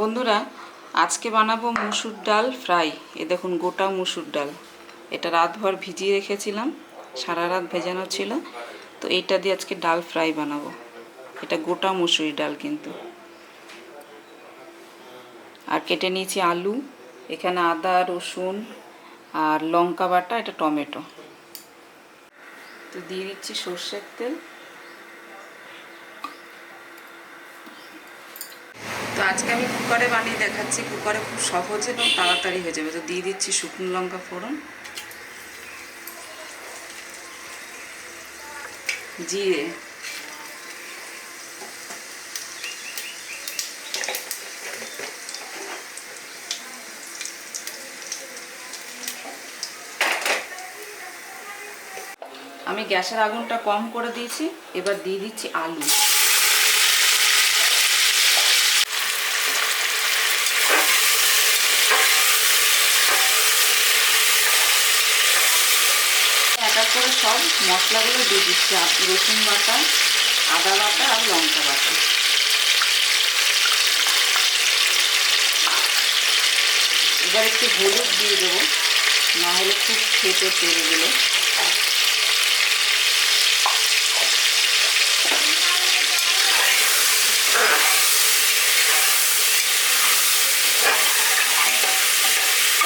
বন্ধুরা, আজকে বানাবো মুসুর ডাল ফ্রাই। এ দেখুন, গোটা মুসুর ডাল। এটা রাতভর ভিজিয়ে রেখেছিলাম, সারা রাত ভেজানো ছিল। তো এইটা দিয়ে আজকে ডাল ফ্রাই বানাবো। এটা গোটা মুসুরি ডাল কিন্তু। আর কেটে নিয়েছি আলু, এখানে আদা, রসুন আর লঙ্কা বাটা, এটা টমেটো। তো দিয়ে দিচ্ছি সর্ষের তেল। আজকে আমি কুকারে বানিয়ে দেখাচ্ছি। কুকারে খুব সহজ এবং তাড়াতাড়ি হয়ে যাবে। তো দিয়ে দিচ্ছি শুকনো লঙ্কা ফোড়ন। জিরে। আমি গ্যাসের আগুনটা কম করে দিয়েছি। এবার দিয়ে দিচ্ছি আলু। মশলাগুলো দিয়ে দিচ্ছি রসুন বাটা, আদা বাটা আর লঙ্কা বাটা। এবার একটু হলুদ দিয়ে দেবো না হলে খুব খেতে তেলে দিলে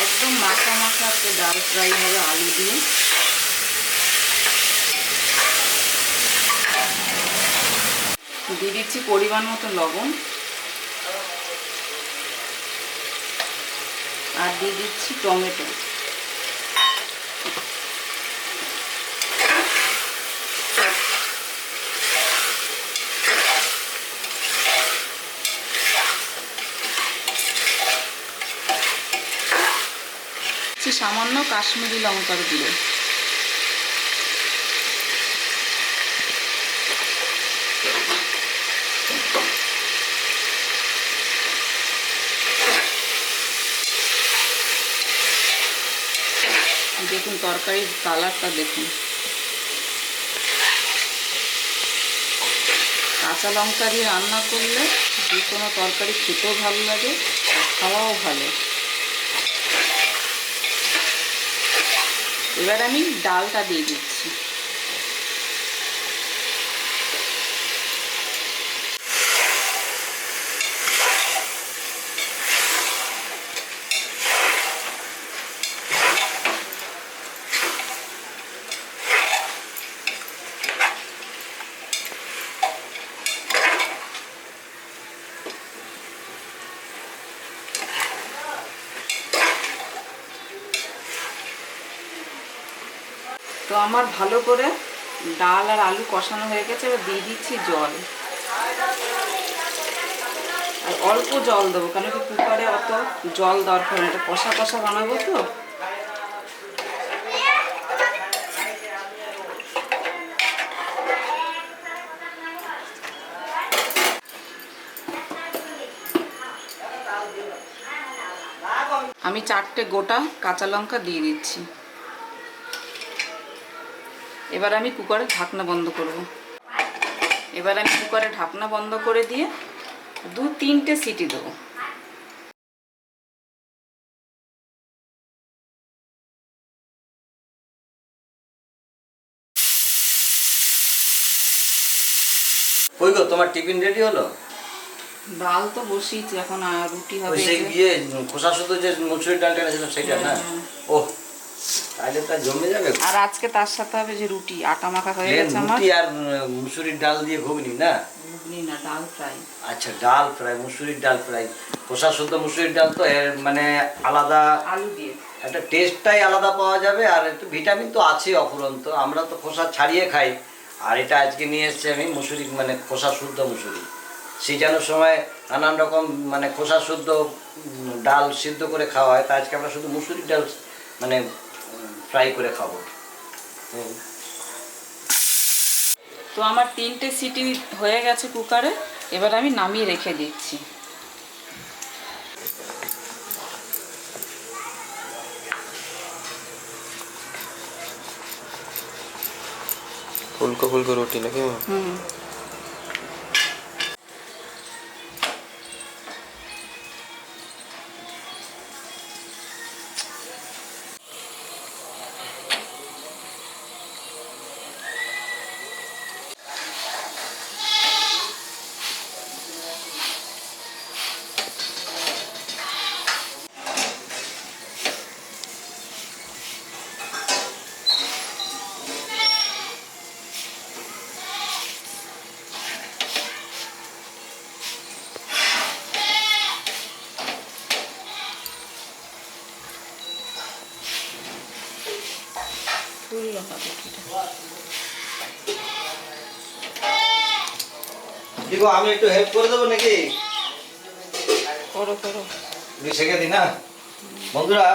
একদম মাখা মাখা একটা ডাল ফ্রাই হবে আলু দিয়ে। দিয়ে দিচ্ছি পরিমাণ মতো লবণ। আর দিয়ে দিচ্ছি টমেটো। সামান্য কাশ্মীরি লঙ্কার গুঁড়ো দেখুন তরকারির কালারটা দেখুন। কাঁচা লঙ্কা দিয়ে রান্না করলে যে কোনো তরকারি খেতেও ভালো লাগে খাওয়াও ভালো। এবার আমি ডালটা দিয়ে দিচ্ছি। তো আমার ভালো করে ডাল আর আলু কষানো হয়ে গেছে, এবার দিয়ে দিচ্ছি জল। আর অল্প জল দেবো, কেন কি কুকারে অত জল দরকার এটা কষা কষা বানাবো তো। আমি চারটে গোটা কাঁচা লঙ্কা দিয়ে দিচ্ছি। এবার আমি কুকারে ঢাকনা বন্ধ করব এবার আমি কুকারে ঢাকনা বন্ধ করে দিয়ে দু তিনটে সিটি দেবো গো তোমার টিফিন রেডি হলো ডাল তো বসিয়েছি এখন আর রুটি হবে ওই সেই যে। গিয়ে খোসা শুধু যে মুসুরির ডালটা এনেছিলাম সেটা না হ্যাঁ। ও তাহলে তা জমে যাবে। আর আজকে তার সাথে হবে যে রুটি আটা মাখা হয়ে গেছে আমার। রুটি আর মুসুরির ডাল দিয়ে ঘুগনি না? ঘুগনি না ডাল ফ্রাই। আচ্ছা ডাল ফ্রাই মুসুরির ডাল ফ্রাই। শুদ্ধ মুসুরির ডাল তো এর মানে আলাদা আলু দিয়ে। একটা টেস্টটাই আলাদা পাওয়া যাবে আর একটু ভিটামিন তো আছে অফুরন্ত। আমরা তো খোসা ছাড়িয়ে খাই। আর এটা আজকে নিয়ে এসেছি আমি মুসুরি মানে খোসা শুদ্ধ মুসুরি। সিজানোর সময় নানান রকম মানে খোসা শুদ্ধ ডাল সিদ্ধ করে খাওয়া হয়। তা আজকে আমরা শুধু মুসুরির ডাল মানে ফ্রাই করে খাব। তো তো আমার তিনটে সিটি হয়ে গেছে কুকারে এবার আমি নামিয়ে রেখে দিচ্ছি। ফুলকো ফুলকো রুটি নাকি? হুম। গো আমি একটু হেল্প করে দেবো নাকি? করো করো। শেখে দি না? বন্ধুরা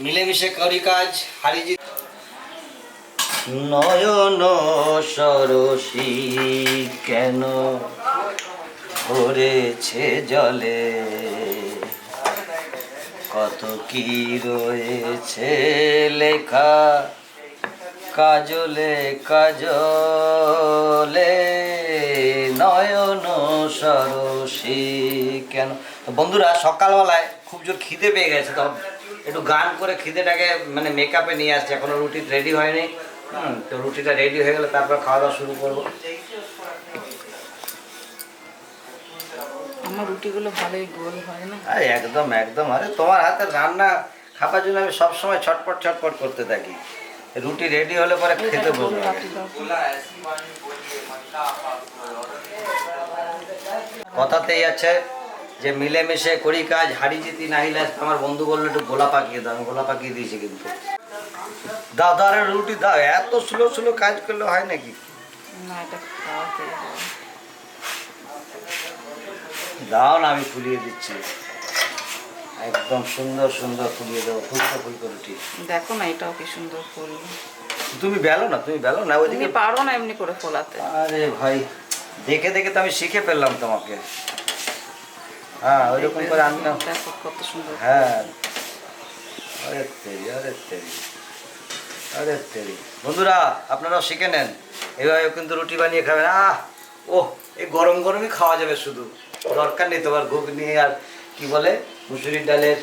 মিলেমিশে করি কাজ হারিজি নয়ন সরসী কেন ভরেছে জলে? কত কি রয়েছে লেখা? কাজলে কাজলে নয়ন সরসী কেন? তো বন্ধুরা সকালবেলায় খুব জোর খিদে পেয়ে গেছে তো একটু গান করে খিদেটাকে মানে মেকআপে নিয়ে আসছে। এখনও রুটি রেডি হয়নি। হুম তো রুটিটা রেডি হয়ে গেলে তারপর খাওয়া দাওয়া শুরু করব। আমার রুটিগুলো ভালোই গোল হয় না? আরে একদম একদম। আরে তোমার হাতে রান্না খাবার জন্য আমি সবসময় ছটপট ছটপট করতে থাকি। রুটি রেডি হলে পরে খেতে বসবো। কথাতেই আছে যে মিলেমিশে করি কাজ হাড়ি জিতি নাহিলে আমার বন্ধু বলল একটু গোলা পাকিয়ে দাও আমি গোলা পাকিয়ে দিয়েছি কিন্তু দাও রুটি দাও এত স্লো স্লো কাজ করলে হয় নাকি। দাও না আমি ফুলিয়ে দিচ্ছি একদম সুন্দর সুন্দর ফুলিয়ে দেবো ফুলকো ফুলকো রুটি দেখো না এটাও কি সুন্দর ফুল। তুমি বেলো না তুমি বেলো না ওইদিকে? পারো না এমনি করে ফোলাতে। আরে ভাই দেখে দেখে তো আমি শিখে ফেললাম তোমাকে। হ্যাঁ ওইরকম করে দেখো কত সুন্দর। হ্যাঁ। আরে তেরি আরে তেরি আরে তেরি। বন্ধুরা আপনারাও শিখে নেন। এভাবে কিন্তু রুটি বানিয়ে খাবেন। আহ ও এই গরম গরমই খাওয়া যাবে শুধু। দরকার নেই তোমার ঘুগনি আর কি বলে? মুসুরির ডালের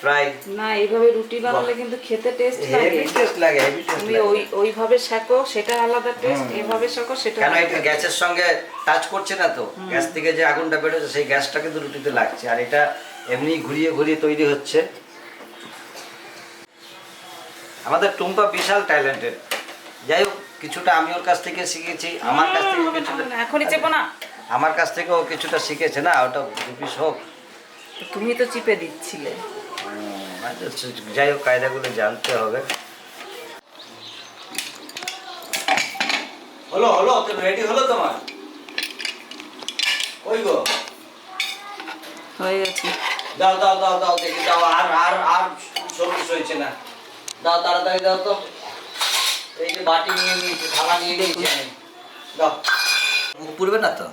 ফ্রাই। না এইভাবে রুটি বানালে কিন্তু খেতে টেস্ট লাগে। হেভি টেস্ট লাগে হেভি টেস্ট তুমি ওই ওইভাবে শেখো সেটা আলাদা টেস্ট এভাবে শেখো সেটা কেন এটা গ্যাসের সঙ্গে টাচ করছে না তো? গ্যাস থেকে যে আগুনটা বেরোচ্ছে সেই গ্যাসটা কিন্তু রুটিতে লাগছে। আর এটা এমনি ঘুরিয়ে ঘুরিয়ে তৈরি হচ্ছে। আমাদের টুম্পা বিশাল ট্যালেন্টেড যাই হোক কিছুটা আমি ওর কাছ থেকে শিখেছি আমার কাছ থেকে কিছুটা এখনই চেপো না। আমার কাছ থেকেও কিছুটা শিখেছে না ওটা দু পিস হোক তুমি তো চিপে দিচ্ছিলে। আচ্ছা, যাই হোক কায়দাগুলো জানতে হবে। হলো হলো তো রেডি হলো তোমার? ওই গো? হয়ে গেছে। দাও দাও দাও দাও দেখি দাও আর আর আর সবুজ হয়েছে না। দাও তাড়াতাড়ি দাও তো। এই যে বাটি নিয়ে নিয়েছি থালা নিয়ে নিয়েছি আমি। দাও। মুখ পুড়বে না তো?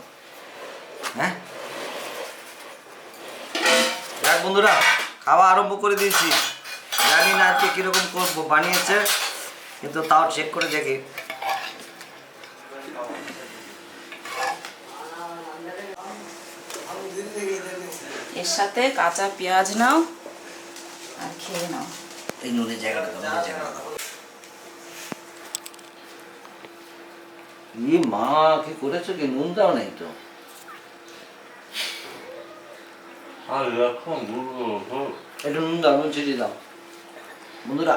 হ্যাঁ? দেখ বন্ধুরা খাওয়া আরম্ভ করে দিয়েছি। জানি না আজকে কীরকম করব বানিয়েছে কিন্তু তাও চেক করে দেখি। এর সাথে কাঁচা পেঁয়াজ নাও আর খেয়ে নাও। এই নুনের জায়গাটা দাও নুনের জায়গাটা দাও। ই মা কি করেছ কি? নুন দাও নাই তো। আরগুলো একটু নুন দাও নুন ছিটিয়ে দাও। বন্ধুরা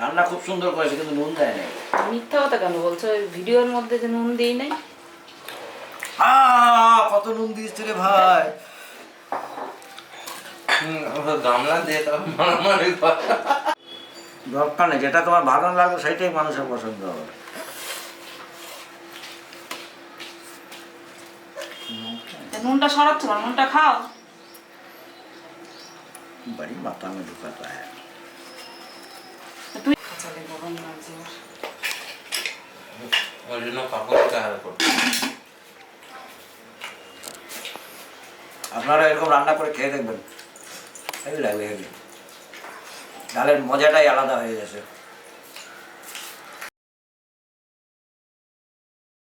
রান্না খুব সুন্দর করেছে কিন্তু নুন দেয় নাই। মিথ্যা কথা কেন বলছো? ওই ভিডিওর মধ্যে যে নুন দিই নাই? কত নুন দিয়েছে রে ভাই। গামলা দিয়ে মারামারি করে। দরকার নেই যেটা তোমার ভালো লাগবে সেটাই মানুষের পছন্দ হবে। নুনটা সরাচ্ছ না? নুনটা খাও। बड़ी मात्रा में दिक्कत है তুই কাঁচালে গরম লাগছে ওর। ওই জন্য কাপড় কাহার করতে আপনারা এরকম রান্না করে খেয়ে দেখবেন হেভি লাগবে হেভি ডালের মজাটাই আলাদা হয়ে গেছে